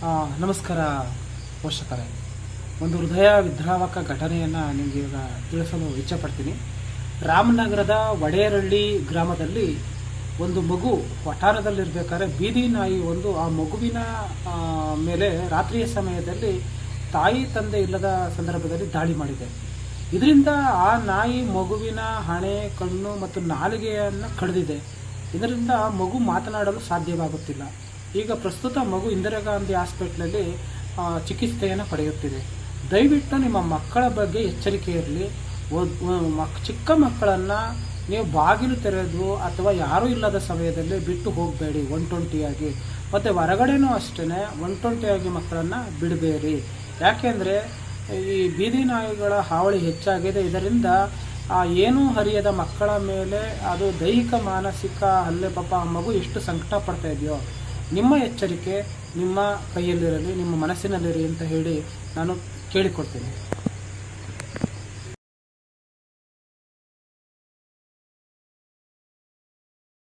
ನಮಸ್ಕಾರ ಪೋಷಕರೇ. ಒಂದು ಹೃದಯ ವಿದ್ರಾವಕ ಘಟನೆಯನ್ನು ನಿಮಗೆ ಈಗ ತಿಳಿಸಲು ಇಚ್ಛೆಪಡ್ತೀನಿ ರಾಮನಗರದ ವಡೇರಳ್ಳಿ ಗ್ರಾಮದಲ್ಲಿ ಒಂದು ಮಗು ವಠಾರದಲ್ಲಿರ್ಬೇಕಾದ್ರೆ ಬೀದಿ ನಾಯಿ ಒಂದು ಆ ಮಗುವಿನ ಮೇಲೆ ರಾತ್ರಿಯ ಸಮಯದಲ್ಲಿ ತಾಯಿ ತಂದೆ ಇಲ್ಲದ ಸಂದರ್ಭದಲ್ಲಿ ದಾಳಿ ಮಾಡಿದೆ. ಇದರಿಂದ ಆ ನಾಯಿ ಮಗುವಿನ ಹಣೆ, ಕಣ್ಣು ಮತ್ತು ನಾಲಿಗೆಯನ್ನು ಕಡಿದಿದೆ. ಇದರಿಂದ ಮಗು ಮಾತನಾಡಲು ಸಾಧ್ಯವಾಗುತ್ತಿಲ್ಲ. ಈಗ ಪ್ರಸ್ತುತ ಮಗು ಇಂದಿರಾ ಗಾಂಧಿ ಹಾಸ್ಪಿಟ್ಲಲ್ಲಿ ಚಿಕಿತ್ಸೆಯನ್ನು ಪಡೆಯುತ್ತಿದೆ. ದಯವಿಟ್ಟು ನಿಮ್ಮ ಮಕ್ಕಳ ಬಗ್ಗೆ ಎಚ್ಚರಿಕೆ ಇರಲಿ. ಚಿಕ್ಕ ಮಕ್ಕಳನ್ನು ನೀವು ಬಾಗಿಲು ತೆರೆದು ಅಥವಾ ಯಾರೂ ಇಲ್ಲದ ಸಮಯದಲ್ಲಿ ಬಿಟ್ಟು ಹೋಗಬೇಡಿ. ಒನ್ ಟ್ವೆಂಟಿಯಾಗಿ. ಮತ್ತು ಹೊರಗಡೆನೂ ಅಷ್ಟೇ ಒನ್ ಟ್ವೆಂಟಿಯಾಗಿ ಮಕ್ಕಳನ್ನು ಬಿಡಬೇಡಿ. ಯಾಕೆಂದರೆ, ಈ ಬೀದಿ ನಾಯಿಗಳ ಹಾವಳಿ ಹೆಚ್ಚಾಗಿದೆ. ಇದರಿಂದ ಏನೂ ಹರಿಯದ ಮಕ್ಕಳ ಮೇಲೆ ಅದು ದೈಹಿಕ, ಮಾನಸಿಕ ಹಲ್ಲೆ ಪಾಪ ಆ ಮಗು ಎಷ್ಟು ಸಂಕಟ ಪಡ್ತಾ ಇದೆಯೋ ನಿಮ್ಮ ಎಚ್ಚರಿಕೆ ನಿಮ್ಮ ಕೈಯಲ್ಲಿರಲಿ ನಿಮ್ಮ ಮನಸ್ಸಿನಲ್ಲಿರಲಿ ಅಂತ ಹೇಳಿ ನಾನು ಕೇಳಿಕೊಡ್ತೀನಿ.